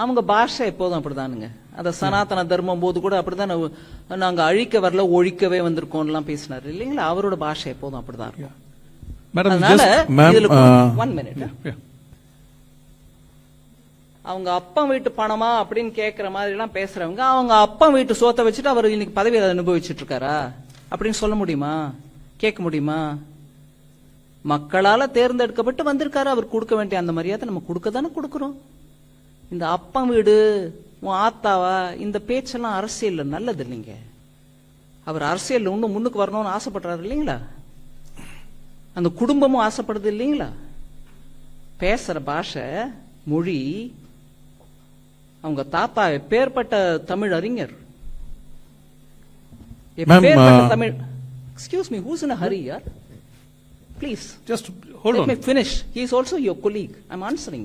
அவங்க பாஷை எப்போதும் அப்படிதானுங்க. அந்த சனாதன தர்மம் போது கூட அப்படிதான் நாங்க- அழிக்க வரல ஒழிக்கவே வந்திருக்கோம்லாம் பேசினாரு. இல்லைங்களா? அவரோட பாஷை எப்போதும் அப்படிதான் இருக்கும். அதனால இதுல uh, ஒன் மினிட் yeah. அவங்க அப்பா வீட்டு பணமா அப்படின்னு கேக்குற மாதிரி எல்லாம் பேசுறவங்க அவங்க அப்பா வீட்டு சோத்தை வச்சுட்டு அவர் இன்னைக்கு பதவி அனுபவிச்சுட்டு இருக்காரா அப்படின்னு சொல்ல முடியுமா? கேட்க முடியுமா? மக்களால தேர்ந்தெடுக்கப்பட்டு வந்திருக்காரு. அவர் கொடுக்க வேண்டிய அந்த மரியாதை நம்ம கொடுக்க தானே கொடுக்கிறோம். இந்த அப்பா வீடு உன் ஆத்தாவா இந்த பேச்செல்லாம் அரசியல்ல நல்லது இல்லைங்க. அவர் அரசியல்ல இன்னும் முன்னுக்கு வரணும்னு ஆசைப்படுறாரு இல்லைங்களா? அந்த குடும்பமும் ஆசைப்படுது இல்லைங்களா? பேசுற பாஷை மொழி அவங்க தாத்தா எப்பேற்பட்ட தமிழ் அறிஞர். uh, Tamil excuse me who's in hurry யார்? Please Just hold Let on. me finish. He is also your colleague. I'm answering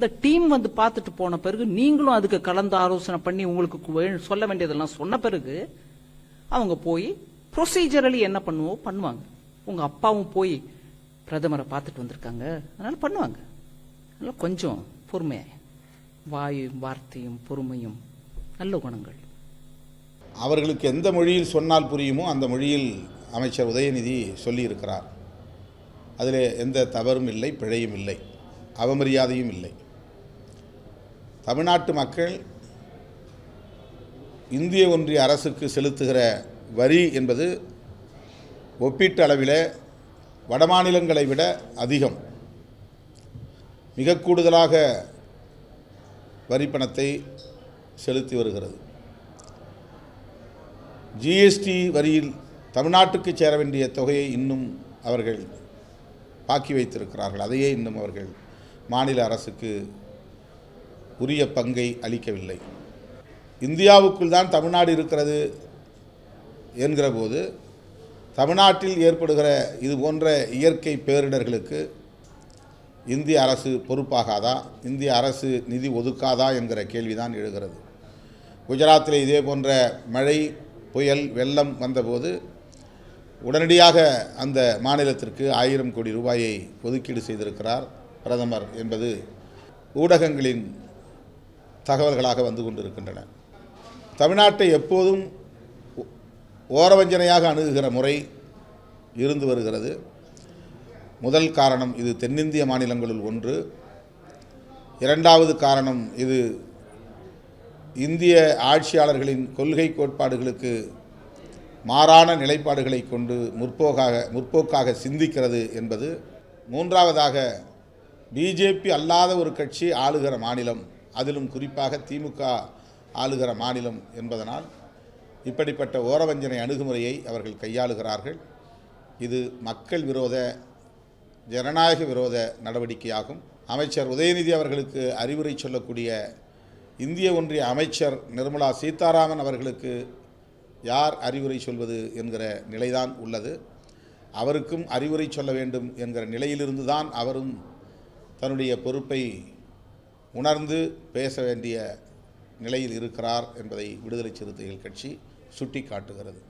இந்த டீம் வந்து பார்த்துட்டு போன பிறகு நீங்களும் அதுக்கு கலந்து ஆலோசனை பண்ணி உங்களுக்கு சொல்ல வேண்டியதெல்லாம் சொன்ன பிறகு அவங்க போய் ப்ரொசீஜரலி என்ன பண்ணுவோ பண்ணுவாங்க. உங்க அப்பாவும் போய் பிரதமரை பார்த்துட்டு வந்திருக்காங்க. அதனால பண்ணுவாங்க. அதனால கொஞ்சம் பொறுமை. வாயும் வார்த்தையும் பொறுமையும் நல்ல குணங்கள். அவர்களுக்கு எந்த மொழியில் சொன்னால் புரியுமோ அந்த மொழியில் அமைச்சர் உதயநிதி சொல்லியிருக்கிறார். அதில் எந்த தவறும் இல்லை பிழையும் இல்லை. அவமரியாதையும் இல்லை. தமிழ்நாட்டு மக்கள் இந்திய ஒன்றிய அரசுக்கு செலுத்துகிற வரி என்பது ஒப்பீட்டு அளவில் வடமாநிலங்களை விட அதிகம். மிக கூடுதலாக வரி பணத்தை செலுத்தி வருகிறது. ஜிஎஸ்டி வரியில் தமிழ்நாட்டுக்கு சேர வேண்டிய தொகையை இன்னும் அவர்கள் பாக்கி வைத்திருக்கிறார்கள். அதையே இன்னும் அவர்கள் மாநில அரசுக்கு உரிய பங்கை அளிக்கவில்லை. இந்தியாவுக்குள் தான் தமிழ்நாடு இருக்கிறது என்கிற போது தமிழ்நாட்டில் ஏற்படுகிற இது போன்ற இயற்கை பேரிடர்களுக்கு இந்திய அரசு பொறுப்பாகாதா? இந்திய அரசு நிதி ஒதுக்காதா என்கிற கேள்விதான் எழுகிறது. குஜராத்தில் இதே போன்ற மழை புயல் வெள்ளம் வந்தபோது உடனடியாக அந்த மாநிலத்திற்கு ஆயிரம் கோடி ரூபாயை ஒதுக்கீடு செய்திருக்கிறார் பிரதமர் என்பது ஊடகங்களின் தகவல்களாக வந்து கொண்டிருக்கின்றன. தமிழ்நாட்டை எப்போதும் ஓ- ஓரவஞ்சனையாக அணுகுகிற முறை இருந்து வருகிறது. முதல் காரணம் இது தென்னிந்திய மாநிலங்களுள் ஒன்று. இரண்டாவது காரணம் இது இந்திய ஆட்சியாளர்களின் கொள்கை கோட்பாடுகளுக்கு மாறான நிலைப்பாடுகளை கொண்டு முற்போக்காக முற்போக்காக சிந்திக்கிறது என்பது. மூன்றாவதாக பிஜேபி அல்லாத ஒரு கட்சி ஆளுகிற மாநிலம். அதிலும் குறிப்பாக திமுக ஆளுகிற மாநிலம் என்பதனால் இப்படிப்பட்ட ஓரவஞ்சனை அணுகுமுறையை அவர்கள் கையாளுகிறார்கள். இது மக்கள் விரோத ஜனநாயக விரோத நடவடிக்கையாகும். அமைச்சர் உதயநிதி அவர்களுக்கு அறிவுரை சொல்லக்கூடிய இந்திய ஒன்றிய அமைச்சர் நிர்மலா சீதாராமன் அவர்களுக்கு யார் அறிவுரை சொல்வது என்கிற நிலைதான் உள்ளது. அவருக்கும் அறிவுரை சொல்ல வேண்டும் என்கிற நிலையிலிருந்து தான் அவரும் தன்னுடைய பொறுப்பை உணர்ந்து பேச வேண்டிய நிலையில் இருக்கிறார் என்பதை விடுதலை சிறுத்தைகள் கட்சி சுட்டி காட்டுகிறது